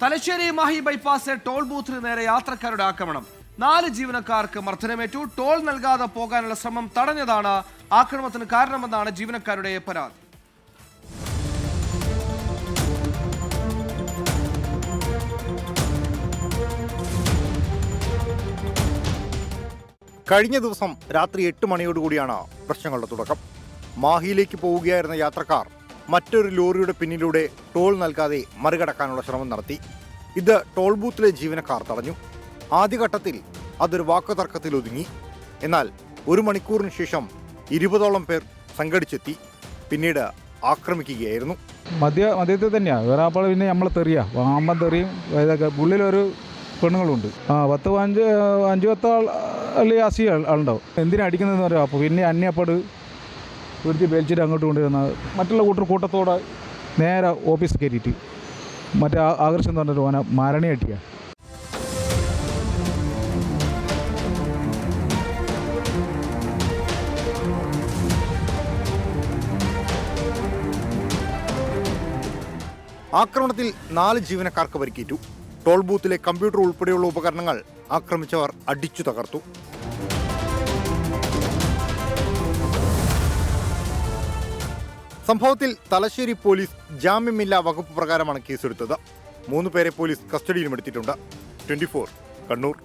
Thalassery Mahe bypass toll ബൂത്തിന് നേരെ യാത്രക്കാരുടെ ആക്രമണം. നാല് ജീവനക്കാർക്ക് മർദ്ദനമേറ്റു. ടോൾ നൽകാതെ പോകാനുള്ള ശ്രമം തടഞ്ഞതാണ് ആക്രമണത്തിന് കാരണമെന്നാണ് ജീവനക്കാരുടെ പരാതി. കഴിഞ്ഞ ദിവസം രാത്രി എട്ട് മണിയോടുകൂടിയാണ് പ്രശ്നങ്ങളുടെ തുടക്കം. മാഹിയിലേക്ക് പോവുകയായിരുന്ന യാത്രക്കാർ മറ്റൊരു ലോറിയുടെ പിന്നിലൂടെ ടോൾ നൽകാതെ മറികടക്കാനുള്ള ശ്രമം നടത്തി. ഇത് ടോൾ ബൂത്തിലെ ജീവനക്കാർ തടഞ്ഞു. ആദ്യഘട്ടത്തിൽ അതൊരു വാക്കുതർക്കത്തിൽ ഒതുങ്ങി. എന്നാൽ ഒരു മണിക്കൂറിന് ശേഷം ഇരുപതോളം പേർ സംഘടിച്ചെത്തി. പിന്നീട് ആക്രമിക്കുകയായിരുന്നു. മദ്യ മദ്യത്തിൽ തന്നെയാണ് വേറെ അപ്പോൾ പിന്നെ നമ്മളെ തെറിയ. വാമ്പം തെറിയും ഉള്ളിലൊരു പെണ്ണുങ്ങളുണ്ട്. ആ പത്ത് പതിനഞ്ച് അഞ്ച് പത്ത് ആൾ അല്ലെങ്കിൽ അസി ആളുണ്ടാവും. എന്തിനാ അടിക്കുന്നതെന്ന് പറയാം അപ്പോൾ പിന്നെ അന്യപ്പാട് പിടിച്ച് വലിച്ചിട്ട് അങ്ങോട്ട് കൊണ്ടുവന്ന മറ്റുള്ള കൂട്ടർ കൂട്ടത്തോടെ നേരെ ഓഫീസ് കയറ്റിയിട്ട് മറ്റേ ആകർഷം എന്ന് പറഞ്ഞൊരു ഓന മരണി അടിക്കുക ആക്രമണത്തിൽ നാല് ജീവനക്കാർക്ക് പരിക്കേറ്റു. ടോൾ ബൂത്തിലെ കമ്പ്യൂട്ടർ ഉൾപ്പെടെയുള്ള ഉപകരണങ്ങൾ ആക്രമിച്ചവർ അടിച്ചു തകർത്തു സംഭവത്തിൽ തലശ്ശേരി പോലീസ് ജാമ്യമില്ലാ വകുപ്പ് പ്രകാരമാണ് കേസെടുത്തത്. മൂന്ന് പേരെ പോലീസ് കസ്റ്റഡിയിലും എടുത്തിട്ടുണ്ട്. ട്വന്റി കണ്ണൂർ.